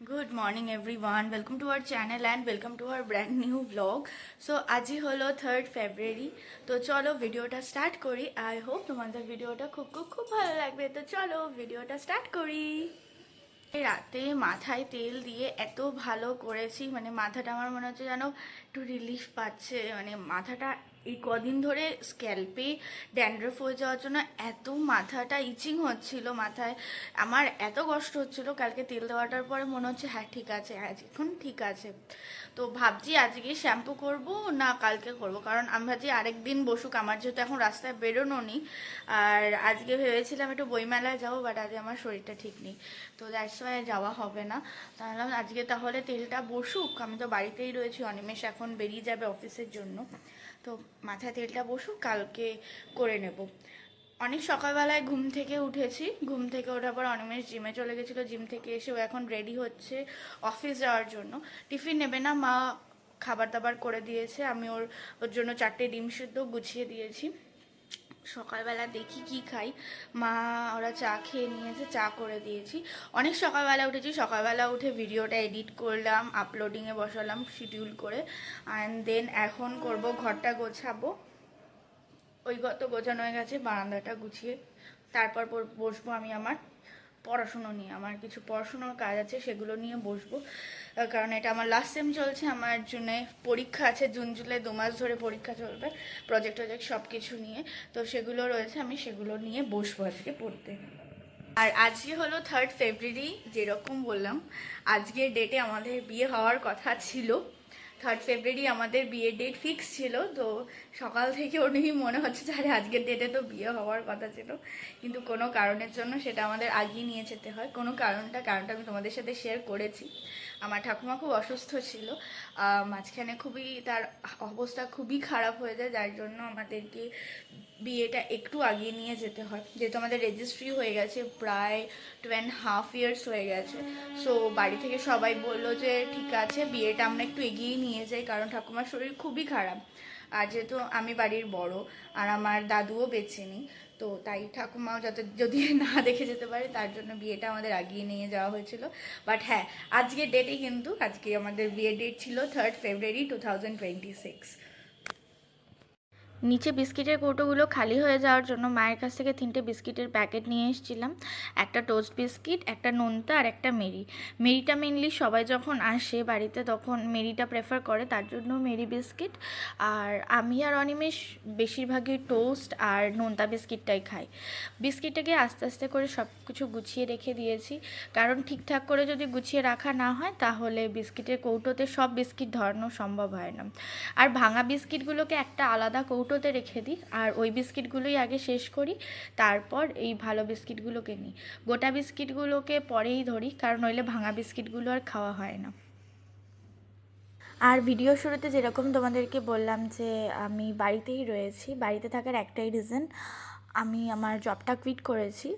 Good morning everyone welcome to our channel and welcome to our brand new blog so আজই হলো third February তো চলো ভিডিওটা start করি আই হোপ তোমাদের ভিডিওটা খুব খুব খুব ভালো লাগবে। তো চলো ভিডিওটা স্টার্ট করি রাতে মাথায় তেল দিয়ে এত ভালো করেছি। মানে মাথাটা আমার মনে হচ্ছে যেন একটু রিলিফ পাচ্ছে। মানে মাথাটা এই কদিন ধরে স্ক্যাল্পে ড্যান্ড্রফ হয়ে যাওয়ার জন্য এত মাথাটা ইচিং হচ্ছিল মাথায়। আমার এত কষ্ট হচ্ছিল, কালকে তেল দেওয়াটার পরে মনে হচ্ছে হ্যাঁ ঠিক আছে আজ এখন ঠিক আছে। তো ভাবছি আজকে শ্যাম্পু করব, না কালকে করব। কারণ আমি ভাবছি আরেক দিন বসুক, আমার যেহেতু এখন রাস্তায় বেরোনো নি। আর আজকে ভেবেছিলাম একটু বইমেলায় যাব বাট আজ আমার শরীরটা ঠিক নেই। তো দ্যাটস ওয়াই যাওয়া হবে না। তাহলে আজকে তাহলে তেলটা বসুক। আমি তো বাড়িতেই রয়েছি, অনিমেষ এখন বেরিয়ে যাবে অফিসের জন্য। তো মাথায় তেলটা বসুক, কালকে করে নেব। অনেক সকালবেলায় ঘুম থেকে উঠেছি। ঘুম থেকে ওঠার পর অনিমেষ জিমে চলে গেছিল। জিম থেকে এসে ও এখন রেডি হচ্ছে অফিস যাওয়ার জন্য। টিফিন নেবে না, মা খাবার দাবার করে দিয়েছে। আমি ওর ওর জন্য চারটে ডিম সিদ্ধ গুছিয়ে দিয়েছি। সকালবেলা দেখি কি খাই। মা, ওরা চা খেয়ে নিয়েছে, চা করে দিয়েছি। অনেক সকালবেলা উঠেছি, সকালবেলা উঠে ভিডিওটা এডিট করলাম আপলোডিংয়ে বসালাম শিডিউল করে। অ্যান্ড দেন এখন করব, ঘরটা গোছাবো। ওই গত গোছানো হয়ে গেছে, বারান্দাটা গুছিয়ে। তারপর বসবো আমি আমার। পড়াশুনো নিয়ে। আমার কিছু পড়াশুনোর কাজ আছে, সেগুলো নিয়ে বসবো। কারণ এটা আমার লাস্ট সেম চলছে, আমার জন্য পরীক্ষা আছে, জুন, জুলাই দু মাস ধরে পরীক্ষা চলবে প্রজেক্ট টজেক্ট সব কিছু নিয়ে। তো সেগুলো রয়েছে, আমি সেগুলো নিয়ে বসবো আজকে পড়তে। আর আজকে হলো থার্ড ফেব্রুয়ারি যেরকম বললাম, আজকের ডেটে আমাদের বিয়ে হওয়ার কথা ছিল। থার্ড ফেব্রুয়ারি আমাদের বিয়ের ডেট ফিক্স ছিল, তো সকাল থেকে উনি মনে হচ্ছে যে, আরে আজকের ডেটে তো বিয়ে হওয়ার কথা ছিল। কিন্তু কোনো কারণের জন্য সেটা আমাদের আগিয়ে নিয়ে যেতে হয়। কোনো কারণটা কারণটা আমি তোমাদের সাথে শেয়ার করেছি। আমার ঠাকুমা খুব অসুস্থ ছিল। মাঝখানে খুবই তার অবস্থা খুবই খারাপ হয়ে যায়, যার জন্য আমাদেরকে বিয়েটা একটু আগিয়ে নিয়ে যেতে হয়। যেহেতু আমাদের রেজিস্ট্রি হয়ে গেছে, প্রায় টু অ্যান্ড হাফ ইয়ার্স হয়ে গেছে। সো বাড়ি থেকে সবাই বলল যে, ঠিক আছে, বিয়েটা আমরা একটু এগিয়ে নিয়ে যাই, কারণ ঠাকুমার শরীর খুবই খারাপ। আর যেহেতু আমি বাড়ির বড়, আর আমার দাদুও বেঁচে নেই তো তাই ঠাকুমাও যাতে যদি না দেখে যেতে পারে, তার জন্য বিয়েটা আমাদের আগিয়ে নিয়ে যাওয়া হয়েছিল। বাট হ্যাঁ আজকের ডেটে কিন্তু, আজকে আমাদের বিয়ের ডেট ছিল third February two thousand twenty six নিচে বিস্কিটের কৌটোগুলো খালি হয়ে যাওয়ার জন্য মায়ের কাছ থেকে তিনটে বিস্কিটের প্যাকেট নিয়ে এসেছিলাম। একটা টোস্ট বিস্কিট, একটা নোনতা আর একটা মেরি। মেরিটা মেনলি সবাই যখন আসে বাড়িতে তখন মেরিটা প্রেফার করে, তার জন্য মেরি বিস্কিট। আর আমি আর অনিমেষ বেশিরভাগই টোস্ট আর নোনতা বিস্কিটটাই খাই। বিস্কিটটাকে আস্তে আস্তে করে সব কিছু গুছিয়ে রেখে দিয়েছি। কারণ ঠিকঠাক করে যদি গুছিয়ে রাখা না হয়, তাহলে বিস্কিটের কৌটোতে সব বিস্কিট ধরানো সম্ভব হয় না। আর ভাঙা বিস্কিটগুলোকে একটা আলাদা কৌটোতে রেখে দিই আর ওই বিস্কিটগুলোই আগে শেষ করি, তারপর এই ভালো বিস্কিটগুলোকে নিই। গোটা বিস্কিটগুলোকে পরেই ধরি, কারণ নইলে ভাঙা বিস্কিটগুলো আর খাওয়া হয় না। আর ভিডিও শুরুতে যেরকম তোমাদেরকে বললাম যে আমি বাড়িতেই রয়েছি, বাড়িতে থাকার একটাই রিজন আমি আমার জবটা কুইট করেছি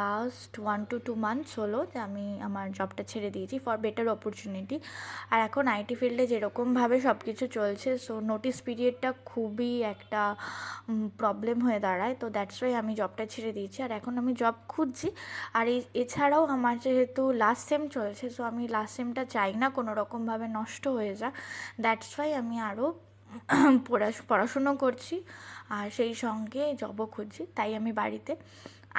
last one two two months হলো যে আমি আমার জবটা ছেড়ে দিয়েছি ফর বেটার অপরচুনিটি আর এখন আইটি ফিল্ডে যেরকমভাবে সব কিছু চলছে সো নোটিস পিরিয়ডটা খুবই একটা প্রবলেম হয়ে দাঁড়ায়, তো দ্যাটস ওয়াই আমি জবটা ছেড়ে দিয়েছি। আর এখন আমি জব খুঁজছি, আর এছাড়াও আমার যেহেতু লাস্ট সেম চলছে সো আমি লাস্ট সেমটা চাই না কোনো রকমভাবে নষ্ট হয়ে যাক দ্যাটস ওয়াই আমি আরও পড়াশুনো করছি আর সেই সঙ্গে জবও খুঁজছি, তাই আমি বাড়িতে।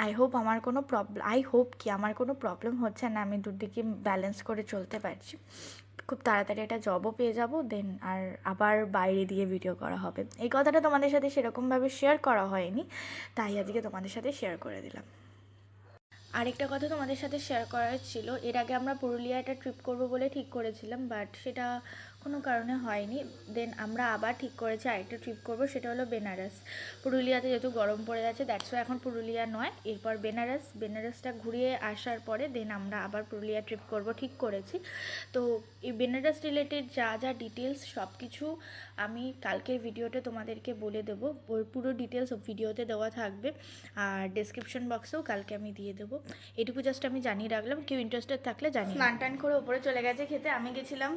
আই হোপ আমার কোনো প্রবলেম আই হোপ কি আমার কোনো প্রবলেম হচ্ছে না, আমি দুদিকে ব্যালেন্স করে চলতে পারছি। খুব তাড়াতাড়ি একটা জবও পেয়ে যাব দেন আর আবার বাইরে দিয়ে ভিডিও করা হবে। এই কথাটা তোমাদের সাথে সেরকমভাবে শেয়ার করা হয়নি, তাই আজকে তোমাদের সাথে শেয়ার করে দিলাম। আরেকটা কথা তোমাদের সাথে শেয়ার করার ছিল, এর আগে আমরা পুরুলিয়া একটা ট্রিপ করব বলে ঠিক করেছিলাম বাট সেটা কোনো কারণে হয়নি। দেন আমরা আবার ঠিক করেছি আরেকটা ট্রিপ করব সেটা হলো বেনারস। পুরুলিয়াতে যেহেতু গরম পড়ে যাচ্ছে দ্যাটস এখন পুরুলিয়া নয় এরপর বেনারস। বেনারসটা ঘুরিয়ে আসার পরে দেন আমরা আবার পুরুলিয়া ট্রিপ করব ঠিক করেছি। তো এই বেনারস রিলেটেড যা যা ডিটেলস সব কিছু আমি কালকের ভিডিওতে তোমাদেরকে বলে দেবো। পুরো ডিটেলস ভিডিওতে দেওয়া থাকবে। আর ডেসক্রিপশন বক্সেও কালকে আমি দিয়ে দেবো। এটুকু জাস্ট আমি জানিয়ে রাখলাম। কেউ ইন্টারেস্টেড থাকলে জানি স্নান টান করে ওপরে চলে গেছে খেতে। আমি গেছিলাম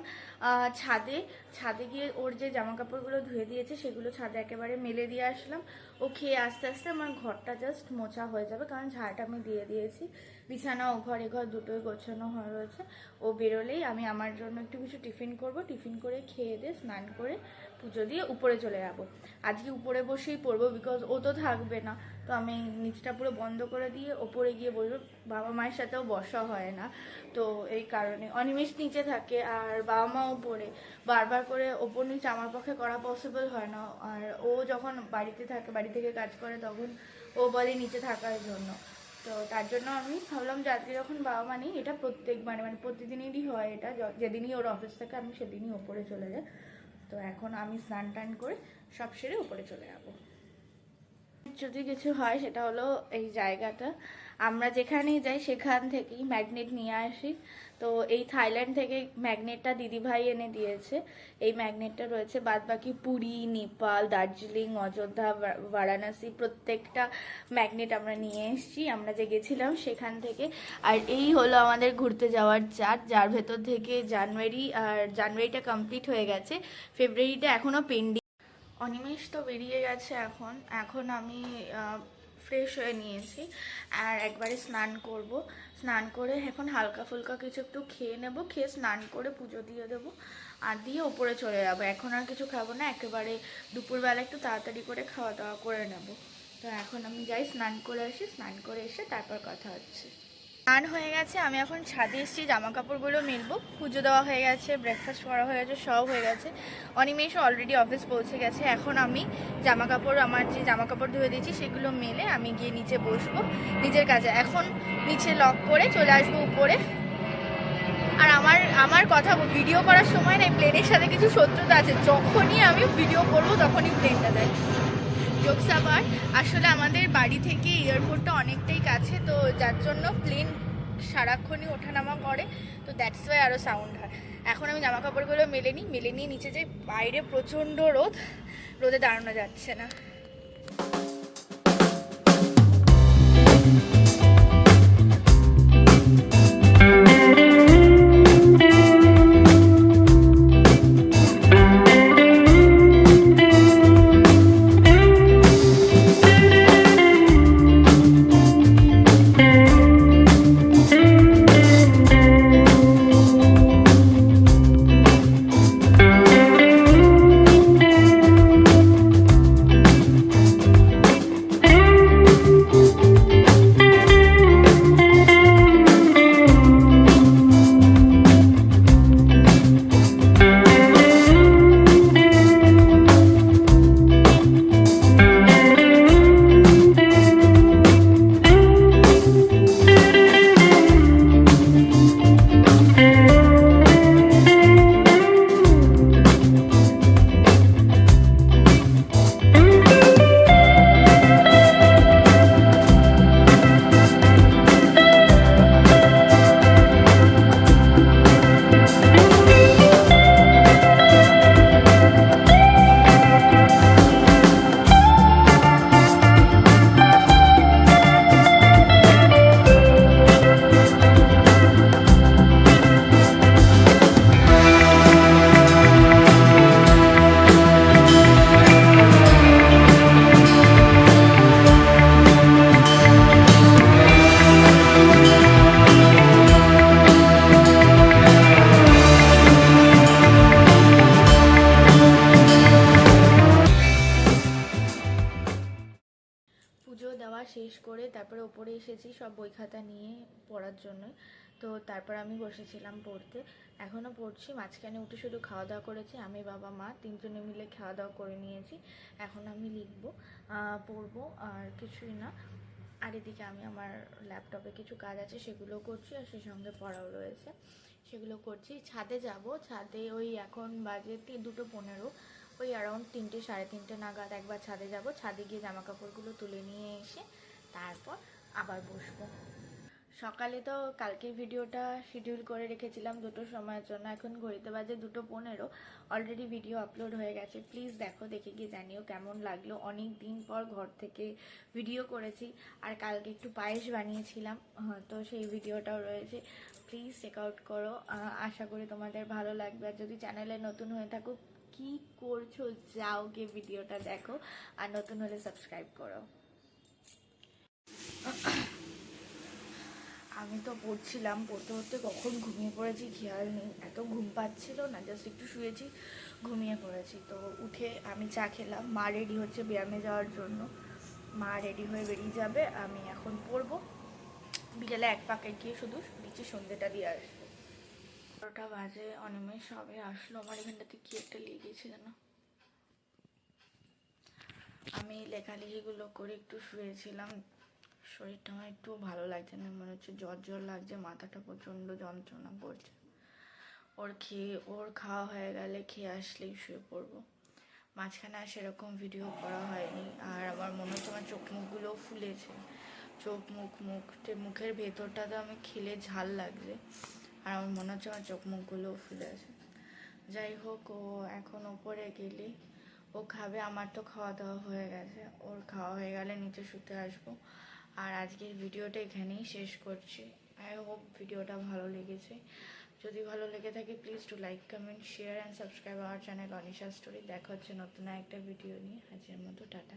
আহ, ছাদে ছাদে গিয়ে ওর যে জামা কাপড়গুলো ধুয়ে দিয়েছে সেগুলো ছাদে একেবারে মেলে দিয়ে আসলাম। ও খেয়ে আস্তে আস্তে আমার ঘরটা জাস্ট মোছা হয়ে যাবে, কারণ ঝাড়টা আমি দিয়ে দিয়েছি। বিছানা, ও ঘর ঘর দুটোই গোছানো হয়ে রয়েছে। ও বেরোলেই আমি আমার জন্য একটু কিছু টিফিন করব। টিফিন করে খেয়ে দিয়ে স্নান করে পুজো দিয়ে উপরে চলে যাব। আজকে উপরে বসেই পড়ব বিকজ ও তো থাকবে না। তো আমি নিচটা পুরো বন্ধ করে দিয়ে ওপরে গিয়ে বসবো। বাবা মায়ের সাথেও বসা হয় না। তো এই কারণে অনিমেষ নিচে থাকে আর বাবা মা ওপরে বারবার করে ওপর নিচে আমার পক্ষে করা পসিবল হয় না। আর ও যখন বাড়িতে থাকে, বাড়ি থেকে কাজ করে তখন ও বলে নিচে থাকার জন্য। তো তার জন্য আমি ভাবলাম যে আজকে যখন বাবা মা নেই, এটা প্রত্যেক মানে মানে প্রতিদিনেরই হয় এটা। যেদিনই ওর অফিস থাকে, আমি সেদিনই ওপরে চলে যাই। তো এখন আমি স্নান টান করে সব সেরে উপরে চলে যাব। যদি কিছু হয়, সেটা হলো এই জায়গাটা। আমরা যেখানেই যাই, সেখান থেকেই ম্যাগনেট নিয়ে আসি। তো এই থাইল্যান্ড থেকে ম্যাগনেটটা দিদিভাই এনে দিয়েছে। এই ম্যাগনেটটা রয়েছে। বাদবাকি পুরী, নেপাল, দার্জিলিং, অযোধ্যা বারাণসী, প্রত্যেকটা ম্যাগনেট আমরা নিয়ে এসেছি। আমরা যে গেছিলাম সেখান থেকে। আর এই হলো আমাদের ঘুরতে যাওয়ার চার্ট যার ভেতর থেকে জানুয়ারি, আর জানুয়ারিটা কমপ্লিট হয়ে গেছে। ফেব্রুয়ারিটা এখনও পেন্ডিং অনিমেষ তো বেরিয়ে গেছে এখন। এখন আমি ফ্রেশ হয়ে নিয়েছি আর একবারে স্নান করব। স্নান করে এখন হালকা ফুলকা কিছু একটু খেয়ে নেব, খেয়ে স্নান করে পুজো দিয়ে দেবো আর দিয়ে ওপরে চলে যাব। এখন আর কিছু খাব না, একেবারে দুপুরবেলা একটু তাড়াতাড়ি করে খাওয়া দাওয়া করে নেব। তো এখন আমি যাই, স্নান করে আসি, স্নান করে এসে তারপর কথা হচ্ছে। স্নান হয়ে গেছে, আমি এখন ছাদে এসেছি জামা কাপড়গুলো মেলবো। পুজো দেওয়া হয়ে গেছে ব্রেকফাস্ট করা হয়ে গেছে, সব হয়ে গেছে। অনিমেষ অলরেডি অফিস পৌঁছে গেছে, এখন আমি জামা কাপড় আমার যে জামা কাপড় ধুয়ে দিয়েছি, সেগুলো মেলে আমি গিয়ে নিচে বসবো, নিজের কাজে। এখন নিচে লক করে চলে আসব উপরে। আর আমার আমার কথা ভিডিও করার সময় না প্লেনের সাথে কিছু শত্রুতা আছে, যখনই আমি ভিডিও করব, তখনই প্লেনটা দেয়। জোকস আবার আসলে আমাদের বাড়ি থেকে এয়ারপোর্টটা অনেকটাই কাছে, তো যার জন্য প্লেন সারাক্ষণই ওঠানামা করে। তো দ্যাটস ওয়াই আরও সাউন্ড হয়। এখন আমি জামা কাপড়গুলো মেলে নিই, মেলে নিয়ে নিচে যে বাইরে প্রচণ্ড রোদ, রোদে দাঁড়ানো যাচ্ছে না। সব বই খাতা নিয়ে পড়ার জন্য তো তারপর আমি বসেছিলাম পড়তে। এখনও পড়ছি, মাঝখানে উঠে শুধু খাওয়া দাওয়া করেছি। আমি, বাবা, মা তিনজনে মিলে খাওয়া দাওয়া করে নিয়েছি। এখন আমি লিখব পড়ব আর কিছুই না। আর এদিকে আমি আমার ল্যাপটপে কিছু কাজ আছে সেগুলো করছি আর সেই সঙ্গে পড়াও রয়েছে। সেগুলো করছি। ছাদে যাব। ছাদে ওই এখন বাজে দুটো পনেরো। ওই অ্যারাউন্ড তিনটে, সাড়ে তিনটে নাগাদ একবার ছাদে যাব। ছাদে গিয়ে জামা কাপড়গুলো তুলে নিয়ে এসে আবার বসবো। সকালে তো কালকের ভিডিওটা শিডিউল করে রেখেছিলাম দুটো সময়ের জন্য। এখন ঘড়িতে বাজে দুটো পনেরো। অলরেডি ভিডিও আপলোড হয়ে গেছে। প্লিজ দেখো, দেখে গিয়ে জানিও কেমন লাগল। অনেক দিন পর ঘর থেকে ভিডিও করেছি। আর কালকে একটু পায়েস বানিয়েছিলাম তো সেই ভিডিওটাও রয়েছে। প্লিজ চেক আউট করো। আশা করি তোমাদের ভালো লাগবে। আর যদি চ্যানেলে নতুন হয়ে থাকো, কি করছ? যাও গিয়ে ভিডিওটা দেখো। আর নতুন হলে সাবস্ক্রাইব করো। আমি তো পড়ছিলাম, পড়তে পড়তে কখন ঘুমিয়ে পড়েছি খেয়াল নেই। এত ঘুম পাচ্ছিল না জাস্ট একটু শুয়েছি, ঘুমিয়ে পড়েছি। তো উঠে আমি চা খেলাম। মা রেডি হচ্ছে ব্যায়ামে যাওয়ার জন্য। মা রেডি হয়ে বেরিয়ে যাবে, আমি এখন পড়ব। বিকেলে এক পাকে গিয়ে শুধু নিচে সন্ধ্যেটা দিয়ে আসব। বারোটা বাজে, অনিমেষ সবে আসলো। আমার এখানটাতে কি একটা লেগেছে যেন। আমি লেখালেখিগুলো করে একটু শুয়েছিলাম। শরীরটা আমার একটু ভালো লাগছে না, মনে হচ্ছে জ্বর জ্বর লাগছে, মাথাটা প্রচণ্ড যন্ত্রণা করছে। ওর খেয়ে, ওর খাওয়া হয়ে গেলে খেয়ে আসলেই শুয়ে পড়ব। মাঝখানে আর সেরকম ভিডিও করা হয়নি, আর আমার মনে হচ্ছে আমার চোখ মুখগুলোও ফুলেছে। চোখ, মুখ মুখ মুখের ভেতরটা তো আমি খেলে ঝাল লাগছে, আর আমার মনে হচ্ছে আমার চোখ মুখগুলোও ফুলে আছে। যাই হোক, ও এখন ওপরে গেলে, ও খাবে, আমার তো খাওয়া দাওয়া হয়ে গেছে, ওর খাওয়া হয়ে গেলে নিচে শুতে আসব। আর আজকের ভিডিওটা এখানেই শেষ করছি। আই হোপ ভিডিওটা ভালো লেগেছে। যদি ভালো লেগে থাকে please to like comment share and subscribe our channel Anisha story দেখা হচ্ছে নতুন একটা ভিডিও নিয়ে। আজকের মতো, টাটা।